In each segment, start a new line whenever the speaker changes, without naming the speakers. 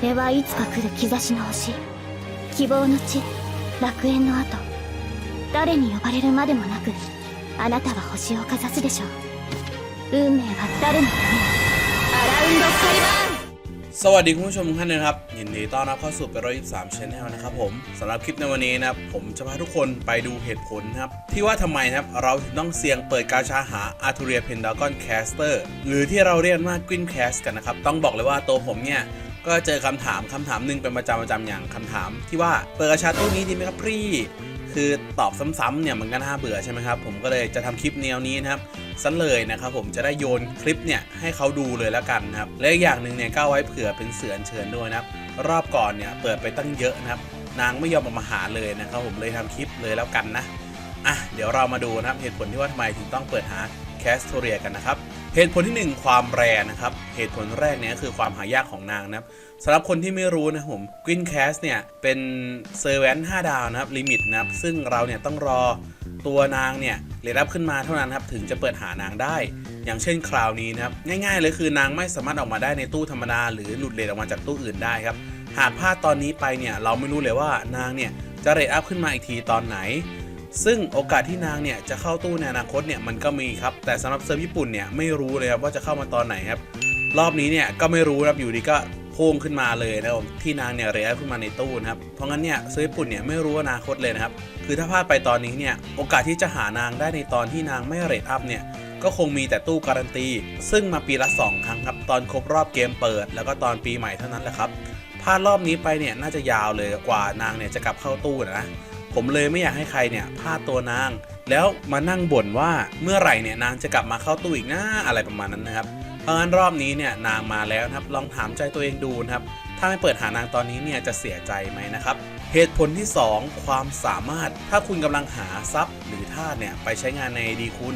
れはいつか来る兆しの星希望の地楽園の後誰に呼ばれるまでもなくあなたは星をかざすでしょう運命は誰のためにアラウンドカリバーン
สวัสดีคุณผู้ชมทุกท่านนะครับยินดีต้อนรับเข้าสู่เปโรยี่สามชแนลนะครับผมสำหรับคลิปในวันนี้นะครับผมจะพาทุกคนไปดูเหตุผลนะครับที่ว่าทำไมนะครับเราถึงต้องเสี่ยงเปิดกาชาหาอาร์ทูเรียเพนดากอนแคสเตอร์หรือที่เราเรียกว่ากวินแคสกันนะครับต้องบอกเลยว่าตัวผมเนี่ย ก็เจอคำถามคำถามหนึ่งเป็นประจำประจำอย่างคำถาม ที่ว่าเปิดกาชาตู้นี้ดีไหมครับพี่คือตอบซ้ำๆเนี่ยมันก็น่าเบื่อใช่ไหมครับผมก็เลยจะทำคลิปแนวนี้นะครับสั้นเลยนะครับผมจะได้โยนคลิปเนี่ยให้เขาดูเลยแล้วกันนะครับและอย่างหนึ่งเนี่ยก็ไว้เผื่อเป็นเสือนเชิญด้วยนะครับรอบก่อนเนี่ยเปิดไปตั้งเยอะนะครับ นางไม่ยอมออกมาหาเลยนะครับผมเลยทำคลิปเลยแล้วกันนะอะเดี๋ยวเรามาดูนะครับเหตุผลที่ว่าทำไมถึงต้องเปิดหา คสโทเรียกันนะครับเหตุผลที่หนึ่งความแรนะครับ เหตุผลแรกเนี่ยคือความหายากของนางนะครับสำหรับคนที่ไม่รู้นะผมกวินแคสเนี่ยเป็นเซอร์แวน5ดาวนะครับลิมิตนะครับ ซึ่งเราเนี่ยต้องรอตัวนางเนี่ยเรทอัพขึ้นมาเท่านั้นครับถึงจะเปิดหานางได้ อย่างเช่นคราวนี้นะครับง่ายๆเลยคือนางไม่สามารถออกมาได้ในตู้ธรรมดาหรือหลุดเรทออกมาจากตู้อื่นได้ครับหากพลาดตอนนี้ไปเนี่ยเราไม่รู้เลยว่านางเนี่ยจะเรทอัพขึ้นมาอีกทีตอนไหน ซึ่งโอกาสที่นางเนี่ยจะเข้าตู้ในอนาคตเนี่ยมันก็มีครับ แต่สำหรับเซิร์ฟญี่ปุ่นเนี่ยไม่รู้เลยครับว่าจะเข้ามาตอนไหนครับ รอบนี้เนี่ยก็ไม่รู้ครับอยู่ดีก็พุ่งขึ้นมาเลยนะครับที่นางเนี่ยเรียขึ้นมาในตู้นะครับ เพราะงั้นเนี่ยเซิร์ฟญี่ปุ่นเนี่ยไม่รู้อนาคตเลยนะครับ คือถ้าพลาดไปตอนนี้เนี่ยโอกาสที่จะหานางได้ในตอนที่นางไม่เรทอัพเนี่ยก็คงมีแต่ตู้การันตี ซึ่งมาปีละสองครั้งครับตอนครบรอบเกมเปิด แล้วก็ตอนปีใหม่เท่านั้นแหละครับพลาดรอบนี้ไปเนี่ยน่าจะยาวเลยกว่านางเนี่ยจะกลับเข้าตู้นะ ผมเลยไม่อยากให้ใครเนี่ยพลาดตัวนาง แล้วมานั่งบ่นว่าเมื่อไหร่เนี่ยนางจะกลับมาเข้าตู้อีกนะอะไรประมาณนั้นนะครับเพราะงั้นรอบนี้เนี่ยนางมาแล้วนะครับลองถามใจตัวเองดูนะครับถ้าไม่เปิดหานางตอนนี้เนี่ยจะเสียใจไหมนะครับเหตุผลที่ 2 ความสามารถถ้าคุณกำลังหาทรัพย์หรือธาตุเนี่ยไปใช้งานในดีคุณ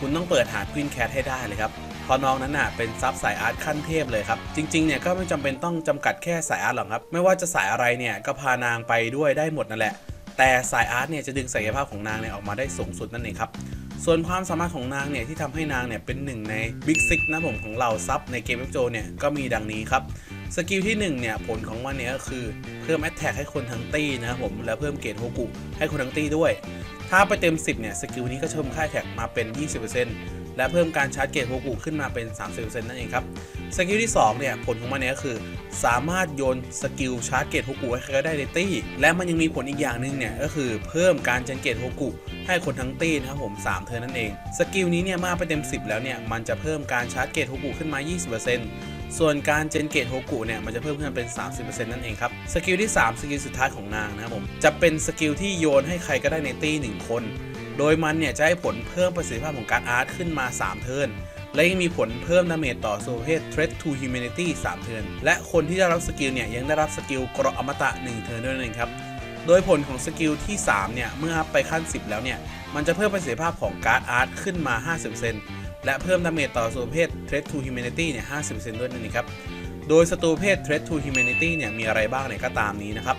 คุณต้องเปิดหาควินแคทให้ได้เลยครับเพราะน้องนั้นน่ะเป็นซับสายอาร์ตขั้นเทพเลยครับ จริงๆเนี่ยก็ไม่จำเป็นต้องจำกัดแค่สายอาร์ตหรอกครับ ไม่ว่าจะสายอะไรเนี่ยก็พานางไปด้วยได้หมดนั่นแหละ แต่สายอาร์ตเนี่ยจะดึงศักยภาพของนางเนี่ยออกมาได้สูงสุดนั่นเองครับ ส่วนความสามารถของนางเนี่ยที่ทำให้นางเนี่ยเป็นหนึ่งในบิ๊กซิกนะผมของเราซับในเกมเวบโจเนี่ยก็มีดังนี้ครับ สกิลที่1เนี่ยผลของมันเนี่ยก็คือเพิ่มแอตแทกให้คนทั้งตี้นะครับผมแล้วเพิ่มเกรดโฮกุให้คนทั้งตี้ด้วย ถ้าไปเต็ม 10เนี่ยสกิลนี้ก็เพิ่มค่าแท็กมาเป็น 20% และเพิ่มการชาร์จเกรดโฮกุขึ้นมาเป็น 30%นั่นเองครับ สกิลที่ 2 เนี่ย ผลของมันเนี่ยก็คือ สามารถโยนสกิลชาร์จเกตโฮกุให้ใครก็ได้ในตี้ และมันยังมีผลอีกอย่างหนึ่งเนี่ย ก็คือเพิ่มการเจนเกตโฮกุให้คนทั้งตี้นะครับผม 3เทอร์นนั่นเอง สกิลนี้เนี่ยมาไปเต็ม 10 แล้วเนี่ย มันจะเพิ่มการชาร์จเกตโฮกุขึ้นมา 20%ส่วนการเจนเกตโฮกุเนี่ยมันจะเพิ่มขึ้นเป็น 30%นั่นเองครับ สกิลที่ 3 สกิลสุดท้ายของนางนะครับผม จะเป็นสกิลที่โยนให้ใครก็ได้ในตี้1คน โดยมันเนี่ยจะให้ผลเพิ่มประสิทธิภาพของการอาร์ตขึ้นมา 3 เทิร์น และยังมีผลเพิ่มดาเมจต่อสู้ประเภท Threat to Humanity 3 เทิร์น และคนที่ได้รับสกิลเนี่ยยังได้รับสกิลเกราะอมตะ 1 เทิร์นด้วยนั่นครับ โดยผลของสกิลที่ 3 เนี่ย เมื่ออัพไปขั้น 10 แล้วเนี่ย มันจะเพิ่มประสิทธิภาพของการอาร์ตขึ้นมา 50%และเพิ่มดาเมจต่อสู้ประเภท Threat to Humanity เนี่ย 50%ด้วยนั่นครับ โดยศัตรูประเภท Threat to Humanity เนี่ยมีอะไรบ้างเนี่ยก็ตามนี้นะครับ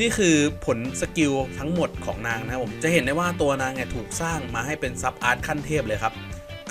นี่คือผลสกิลทั้งหมดของนางนะครับผมจะเห็นได้ว่าตัวนางเนี่ยถูกสร้างมาให้เป็นซับอาร์ตขั้นเทพเลยครับ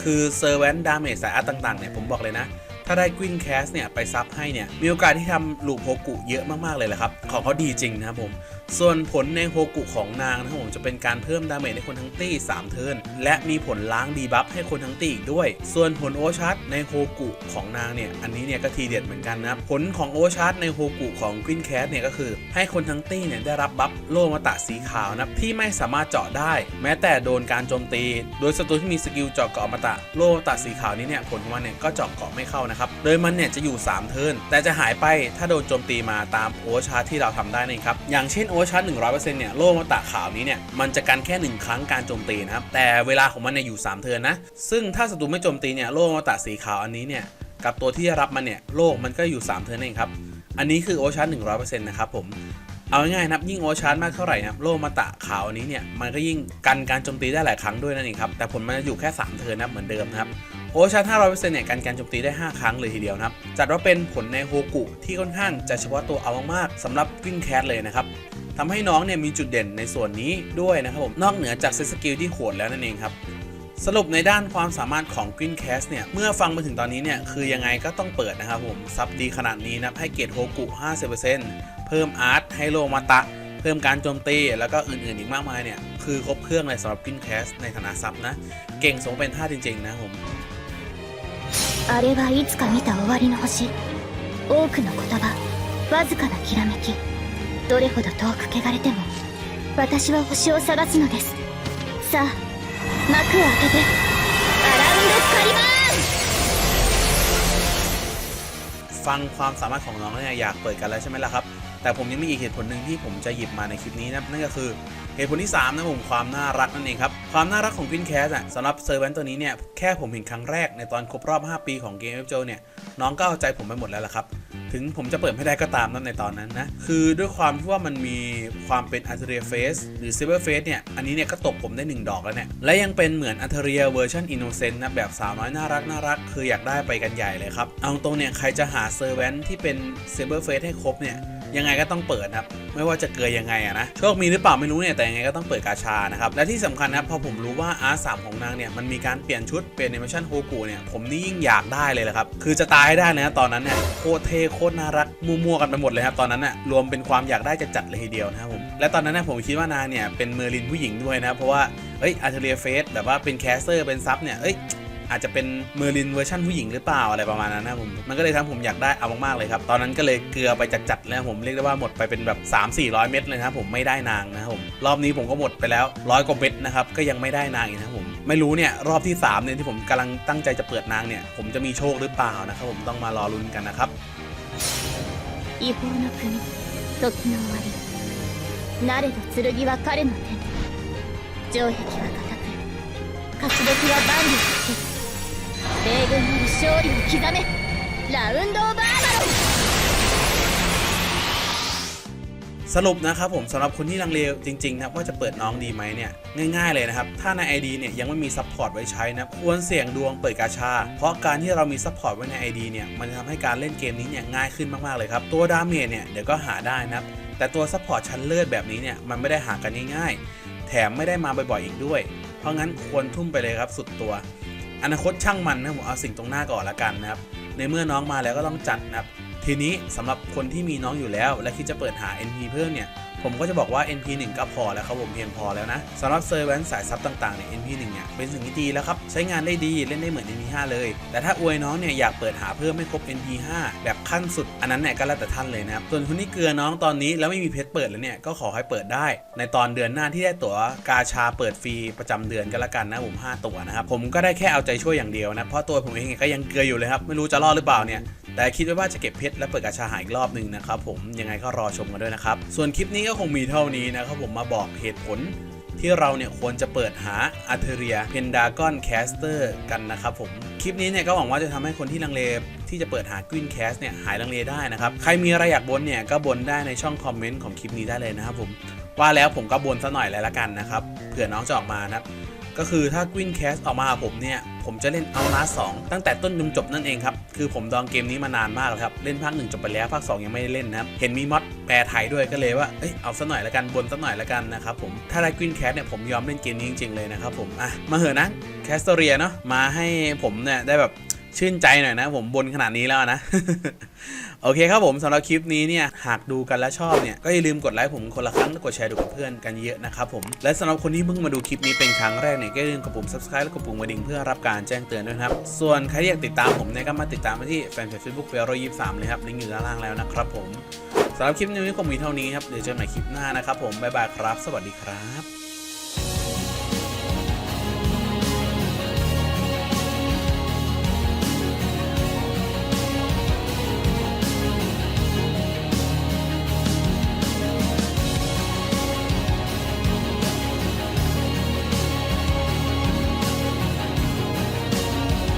คือเซอร์แวนดาเมจสายอาร์ตต่างๆเนี่ยผมบอกเลยนะ ถ้าได้กวินแคสเนี่ยไปซับให้เนี่ยมีโอกาสที่ทำลูปโฮกุเยอะมากๆเลยแหละครับ ของเขาดีจริงนะครับผม ส่วนผลในโฮกุของนางนะครับผมจะเป็นการเพิ่มดาเมจให้คนทั้งตี้ 3 เทิร์นและมีผลล้างดีบัฟให้คนทั้งตี้อีกด้วย ส่วนผลโอชาร์ในโฮกุของนางเนี่ยอันนี้เนี่ยก็ทีเด็ดเหมือนกันนะครับผลของโอชาร์ในโฮกุของกวินแคสเนี่ยก็คือ ให้คนทั้งตี้เนี่ยได้รับบัฟโลมาตะสีขาวนะที่ไม่สามารถเจาะได้ แม้แต่โดนการโจมตี โดยศัตรูที่มีสกิลเจาะเกาะอมตะโลมาตะสีขาวนี้เนี่ยผลของมันเนี่ยก็เจาะเกาะไม่เข้านะครับโดยมันเนี่ยจะอยู่ 3 เทิร์นแต่จะหายไปถ้าโดนโจมตีมาตามโอชาร์ที่เราทำได้นี่ครับอย่างเช่นโอชาร์100%เนี่ยโลมาตะขาวนี้เนี่ยมันจะกันแค่ 1 ครั้งการโจมตีนะครับแต่เวลาของมันเนี่ยอยู่ 3 เทิร์นนะ ซึ่งถ้าศัตรูไม่โจมตีเนี่ยโลมาตะสีขาวอันนี้เนี่ยกับตัวที่รับมันเนี่ยโลกมันก็อยู่ 3 เทิร์นเองครับ อันนี้คือโอชาร์100%นะครับผมเอาง่ายๆนะยิ่งโอชาร์มากเท่าไหร่นะโลมาตะขาวอันนี้เนี่ยมันก็ยิ่งกันการโจมตีได้หลายครั้งด้วยนั่นเองครับแต่ผลมันจะอยู่แค่ 3 เทิร์นนะเหมือนเดิมนะครับโอชาร์500%เนี่ยกันการโจมตีได้ 5 ครั้งเลยทีเดียวนะครับจัดว่าเป็นผลในโฮกุที่ค่อนข้างจะเฉพาะตัวเอามากๆสำหรับวิ่งแคสเลยนะครับ ทำให้น้องเนี่ยมีจุดเด่นในส่วนนี้ด้วยนะครับผมนอกเหนือจากเซตสกิลที่โหดแล้วนั่นเองครับ สรุปในด้านความสามารถของ Green Cast เนี่ย เมื่อฟังมาถึงตอนนี้เนี่ย คือยังไงก็ต้องเปิดนะครับผม ซับดีขนาดนี้นะให้เกรดโฮกุ 50%เพิ่มอาร์ตให้โลมาตะ เพิ่มการโจมตี แล้วก็อื่นๆอีกมากมายเนี่ย คือครบเครื่องเลยสำหรับ Green Cast ในฐานะซับนะ เก่งสมเป็นท่าจริงๆนะผม
あれはいつか見た終わりの星多くの言葉わずかなきらめき どれほど遠く汚れても私は星を探すのですさあ幕を開けてアラウンドカリバーン
ฟังความสามารถของน้องเนี่ยอยากเปิดกันแล้วใช่ไหมล่ะครับ แต่ผมยังมีอีกเหตุผลหนึ่งที่ผมจะหยิบมาในคลิปนี้นะนั่นก็คือ เหตุผลที่3นะผมความน่ารักนั่นเองครับ ความน่ารักของ Green Cat อะสำหรับเซอร์เวนตัวนี้เนี่ยแค่ผมเห็นครั้งแรกในตอนครบรอบ 5 ปีของเกม FJ เนี่ยน้องก็เอาใจผมไปหมดแล้วล่ะครับ ถึงผมจะเปิดไม่ได้ก็ตามนั่นในตอนนั้นนะ คือด้วยความที่ว่ามันมีความเป็นอั t เทเรียเฟสหรือ Silver Face เนี่ย อันนี้เนี่ยก็ตกผมได้ 1 ดอกแล้วเนี่ย และยังเป็นเหมือนอั t เทเรียเวอร์ชันอินโนเซนต์นะ แบบสาวน้อยน่ารักน่ารัก คืออยากได้ไปกันใหญ่เลยครับ เอาตรงเนี่ยใครจะหาเซอร์เวนที่เป็น Silver Face ให้ครบเนี่ย ยังไงก็ต้องเปิดครับ ไม่ว่าจะเกยยังไงอะนะโชคมีหรือเปล่าไม่รู้เนี่ยแต่ยังไงก็ต้องเปิดกาชานะครับและที่สำคัญนะครับพอผมรู้ว่า R3 ของนางเนี่ยมันมีการเปลี่ยนชุดเป็น Animation h o k u เนี่ยผมนี่ยิ่งอยากได้เลยแหละครับคือจะตายให้ได้นะตอนนั้นเนี่ยโคตรเท่โคตรน่ารักมั่วๆกันไปหมดเลยครับตอนนั้นน่ะรวมเป็นความอยากได้จะจัดเลยทีเดียวนะครับผมและตอนนั้นน่ะผมคิดว่านางเนี่ยเป็นเมอร์ลินผู้หญิงด้วยนะเพราะว่าเอ้ยอาร์เทเรียเฟสแบบว่าเป็นแคสเซอร์เป็นซับเนี่ยเอ้ย อาจจะเป็นเมอร์ลินเวอร์ชันผู้หญิงหรือเปล่าอะไรประมาณนั้นนะผม มันก็เลยทำให้ผมอยากได้เอามากๆเลยครับ ตอนนั้นก็เลยเกลือไปจัดๆแล้วผมเรียกได้ว่าหมดไปเป็นแบบ 3 4 0 0 เม็ดเลยนะครับผมไม่ได้นางนะครับผม รอบนี้ผมก็หมดไปแล้วร้อยกว่าเม็ดนะครับ ก็ยังไม่ได้นางอีกนะครับผม ไม่รู้เนี่ยรอบที่3เนี่ยที่ผมกำลังตั้งใจจะเปิดนางเนี่ย ผมจะมีโชคหรือเปล่านะครับผมต้องมารอลุ้นกันนะครับ
違法の国時の終わりなれど剣は彼の手に城壁は固く勝ち時は万里をつけ 米軍なる勝利を刻めラウンド・オブ・アバロン
สรุปนะครับผมสำหรับคนที่ลังเลจริงๆนะครับว่าจะเปิดน้องดีไหมเนี่ยง่ายๆเลยนะครับ ถ้าใน ID เนี่ยยังไม่มีซัพพอร์ตไว้ใช้นะควรเสี่ยงดวงเปิดกาชา เพราะการที่เรามีซัพพอร์ตไว้ใน ID เนี่ยมันจะทำให้การเล่นเกมนี้เนี่ยง่ายขึ้นมากๆเลยครับ ตัวดาเมจเนี่ยเดี๋ยวก็หาได้นะครับ แต่ตัวซัพพอร์ตชั้นเลิศแบบนี้เนี่ยมันไม่ได้หากันง่ายๆ แถมไม่ได้มาบ่อยๆอีกด้วย เพราะงั้นควรทุ่มไปเลยครับสุดตัว อนาคตช่างมันนะผมเอาสิ่งตรงหน้าก่อนละกันนะครับ ในเมื่อน้องมาแล้วก็ต้องจัดนะครับ ทีนี้สำหรับคนที่มีน้องอยู่แล้ว และคิดจะเปิดหา NP เพิ่มเนี่ย ผมก็จะบอกว่า NP 1 ก็พอแล้วครับผมเพียงพอแล้วนะสำหรับเซอร์เวนสายซับต่างๆเนี่ย NP 1 เนี่ยเป็นสิ่งที่ดีแล้วครับ ใช้งานได้ดีเล่นได้เหมือน NP 5 เลย แต่ถ้าอวยน้องเนี่ยอยากเปิดหาเพิ่มไม่ครบ NP 5 แบบขั้นสุด อันนั้นเนี่ยก็แล้วแต่ท่านเลยนะครับ ส่วนคนที่เกลือน้องตอนนี้แล้วไม่มีเพชรเปิดแล้วเนี่ยก็ขอให้เปิดได้ ในตอนเดือนหน้าที่ได้ตั๋วกาชาเปิดฟรีประจำเดือนก็แล้วกันนะผม5ตั๋วนะครับผมก็ได้แค่เอาใจช่วยอย่างเดียวนะเพราะตัวผมเองก็ยังเกลืออยู่เลยครับไม่รู้จะรอดหรือเปล่าเนี่ย แต่คิดไว้ว่าจะเก็บเพชรและเปิดกาชาหายอีกรอบหนึ่งนะครับผมยังไงก็รอชมกันด้วยนะครับ ส่วนคลิปนี้ก็คงมีเท่านี้นะครับผมมาบอกเหตุผลที่เราเนี่ยควรจะเปิดหาอาร์เทเรียเพนดากอนแคสเตอร์กันนะครับผม คลิปนี้เนี่ยก็หวังว่าจะทำให้คนที่ลังเลที่จะเปิดหากวินแคสเนี่ยหายลังเลได้นะครับ ใครมีอะไรอยากบนเนี่ยก็บนได้ในช่องคอมเมนต์ของคลิปนี้ได้เลยนะครับผม ว่าแล้วผมก็บนซะหน่อยเลยละกันนะครับเผื่อน้องจะออกมานะครับ ก็คือถ้ากวินแคสออกมาหาผมเนี่ย ผมจะเล่นเอาลาสองตั้งแต่ต้นจนจบนั่นเองครับ คือผมดองเกมนี้มานานมากแล้วครับ เล่นภาคหนึ่งจบไปแล้ว ภาค 2 ยังไม่ได้เล่นนะครับ เห็นมีมอดแปลไทยด้วยก็เลยว่า เอ้ยเอาซะหน่อยละกันบนซะหน่อยละกันนะครับผม ถ้าได้กวินแคสเนี่ยผมยอมเล่นเกมนี้จริงๆเลยนะครับผม อะ มาเหอะนะแคสเตอเรียเนาะมาให้ผมเนี่ยได้แบบ ชื่นใจหน่อยนะ ผมบนขนาดนี้แล้วนะ โอเคครับผมสำหรับคลิปนี้เนี่ย หากดูกันแล้วชอบเนี่ย ก็อย่าลืมกดไลค์ผมคนละครั้งและกดแชร์ดูกับเพื่อนกันเยอะนะครับผม และสำหรับคนที่เพิ่งมาดูคลิปนี้เป็นครั้งแรกเนี่ย ก็อย่าลืมกดปุ่ม subscribe และกดปุ่มกระดิ่งเพื่อรับการแจ้งเตือนด้วยครับ ส่วนใครที่อยากติดตามผมเนี่ยก็มาติดตามมาที่แฟนเพจ Facebook เฟรยี่สามเลยครับลิงก์อยู่ด้านล่างแล้วนะครับผมสำหรับคลิปนี้คงมีเท่านี้ครับเดี๋ยวเจอกันใหม่คลิปหน้านะครับผมบ๊ายบายครับ สวัสดีครับ